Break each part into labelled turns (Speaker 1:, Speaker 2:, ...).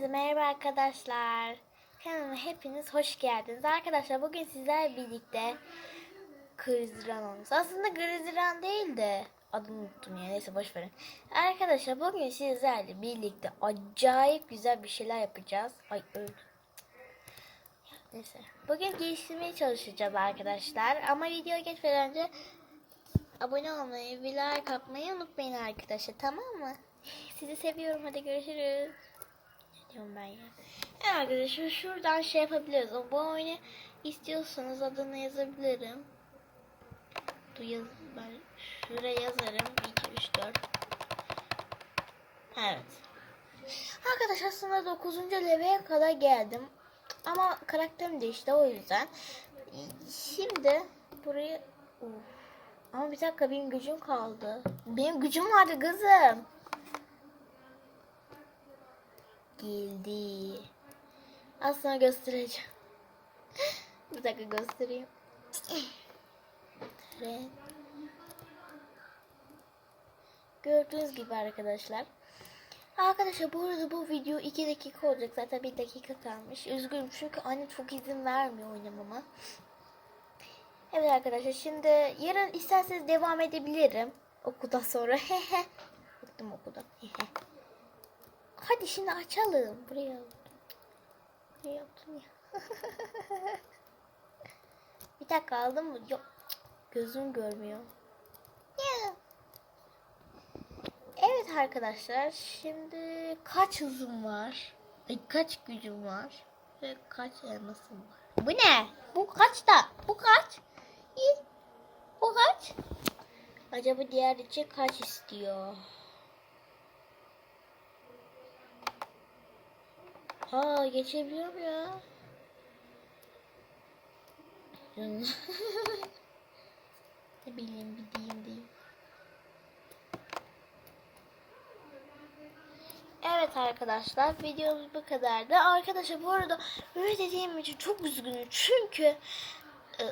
Speaker 1: Hepinize merhaba arkadaşlar. Kanalıma hepiniz hoş geldiniz. Arkadaşlar bugün sizlerle birlikte Krizran olmuş. Aslında Krizran değil de adını unuttum ya neyse boş verin. Arkadaşlar bugün sizlerle birlikte acayip güzel bir şeyler yapacağız. Ay öldüm. Neyse. Bugün geliştirmeye çalışacağız arkadaşlar. Ama videoya geçmeden önce abone olmayı, like atmayı unutmayın arkadaşlar. Tamam mı? Sizi seviyorum. Hadi görüşürüz. Ne diyorum ben ya? Evet arkadaşlar şuradan şey yapabiliriz. Bu oyunu istiyorsanız adını yazabilirim. Dur yaz, ben şuraya yazarım. 2, 3, 4. Evet. Arkadaşlar aslında 9. level'e kadar geldim. Ama karakterim değişti o yüzden. Şimdi burayı... Uf. Ama bir dakika benim gücüm kaldı. Benim gücüm vardı kızım. Geldi. Az sonra göstereceğim. bir dakika göstereyim. Evet. Gördüğünüz gibi arkadaşlar. Arkadaşlar bu arada bu video 2 dakika olacak. Zaten 1 dakika kalmış. Üzgünüm çünkü anne çok izin vermiyor oynamama. Evet arkadaşlar şimdi yarın isterseniz devam edebilirim. Okuldan sonra. Bıktım okuldan. Hadi şimdi açalım. Buraya. Buraya yaptım ya. Bir dakika aldım mı? Yok. Gözüm görmüyor. Evet arkadaşlar şimdi kaç hızım var? Ay, kaç gücüm var? Ve kaç elmasım var? Bu ne? Bu kaç da? Bu kaç? Bu kaç? Acaba diğer için kaç istiyor? Aa geçebiliyorum ya. ne bileyim bir diyeyim. Evet arkadaşlar videomuz bu kadardı. Arkadaşlar bu arada böyle dediğim için çok üzgünüm. Çünkü e,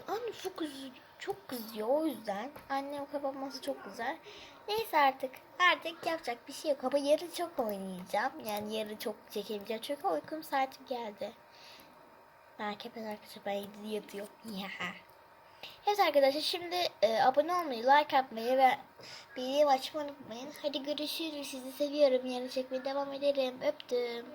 Speaker 1: çok üzü çok kızıyor o yüzden. Annem kapatması çok güzel. Neyse artık artık yapacak bir şey yok. Ama yarın çok oynayacağım. Yani yarın çok çekebileceğim. Çünkü uykum saatim geldi. Merak etmeyin arkadaşlar ben 7'de yatıyorum. Yaha. Evet arkadaşlar şimdi e, abone olmayı, like atmayı ve bildirim açmayı unutmayın. Hadi görüşürüz. Sizi seviyorum. Yarın çekmeye devam ederim. Öptüm.